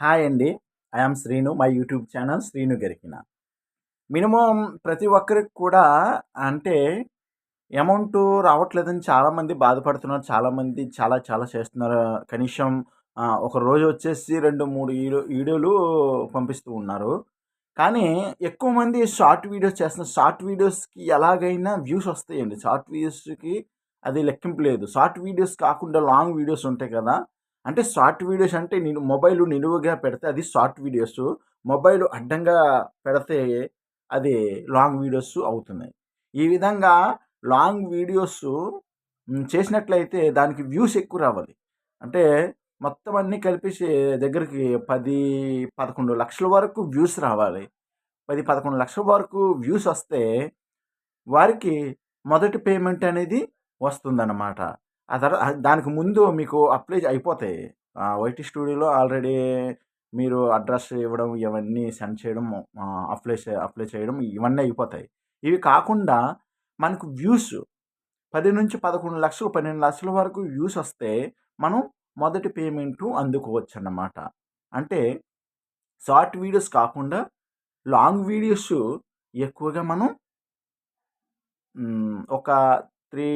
Hi అండి. I'm Srinu. My YouTube channel Srinu Garikina. Minimum ప్రతి ఒక్కరికి కూడా అంటే అమౌంట్ రావట్లేదని చాలామంది బాధపడుతున్నారు. చాలామంది చాలా చాలా చేస్తున్నారు. కనీసం ఒక రోజు వచ్చేసి రెండు మూడు వీడియోలు పంపిస్తూ ఉన్నారు. కానీ ఎక్కువ మంది షార్ట్ వీడియోస్ చేస్తున్నారు. షార్ట్ వీడియోస్కి ఎలాగైనా వ్యూస్ వస్తాయండి. షార్ట్ వీడియోస్కి అది లెక్కింపు లేదు. షార్ట్ వీడియోస్ కాకుండా లాంగ్ వీడియోస్ ఉంటాయి కదా. అంటే షార్ట్ వీడియోస్ అంటే నేను మొబైల్ నిలువుగా పెడితే అది షార్ట్ వీడియోస్ మొబైల్ అడ్డంగా పెడితే అది లాంగ్ వీడియోస్ అవుతున్నాయి. ఈ విధంగా లాంగ్ వీడియోస్ చేసినట్లయితే దానికి వ్యూస్ ఎక్కువ రావాలి. అంటే మొత్తం అన్నీ కలిపేసి దగ్గరికి పది పదకొండు లక్షల వరకు వ్యూస్ రావాలి. పది పదకొండు లక్షల వరకు వ్యూస్ వస్తే వారికి మొదటి పేమెంట్ అనేది వస్తుందన్నమాట. ఆ తర్వాత దానికి ముందు మీకు అప్లై అయిపోతాయి. వైటీ స్టూడియోలో ఆల్రెడీ మీరు అడ్రస్ ఇవ్వడం ఇవన్నీ సెండ్ చేయడం అప్లై అప్లై చేయడం ఇవన్నీ అయిపోతాయి. ఇవి కాకుండా మనకు వ్యూస్ పది నుంచి పదకొండు లక్షలు పన్నెండు లక్షల వరకు వ్యూస్ వస్తే మనం మొదటి పేమెంట్ అందుకోవచ్చు అన్నమాట అంటే షార్ట్ వీడియోస్ కాకుండా లాంగ్ వీడియోస్ ఎక్కువగా మనం ఒక three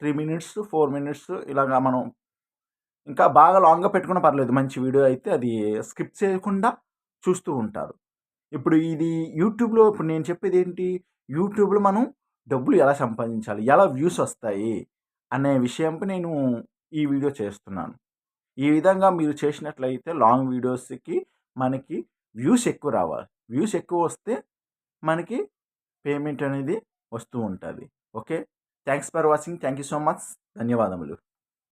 three minutes four minutes ఇలాగా మనం ఇంకా బాగా లాంగ్గా పెట్టుకున్నా పర్లేదు. మంచి వీడియో అయితే అది స్కిప్ చేయకుండా చూస్తూ ఉంటారు. ఇప్పుడు ఇది యూట్యూబ్లో ఇప్పుడు నేను చెప్పేది ఏంటి? యూట్యూబ్లో మనం డబ్బులు ఎలా సంపాదించాలి? ఎలా వ్యూస్ వస్తాయి? అనే విషయంపై నేను ఈ వీడియో చేస్తున్నాను. ఈ విధంగా మీరు చేసినట్లయితే లాంగ్ వీడియోస్కి మనకి వ్యూస్ ఎక్కువ రావాలి. వ్యూస్ ఎక్కువ వస్తే మనకి పేమెంట్ అనేది వస్తూ ఉంటుంది. Okay? Thanks for watching thank you so much ధన్యవాదములు.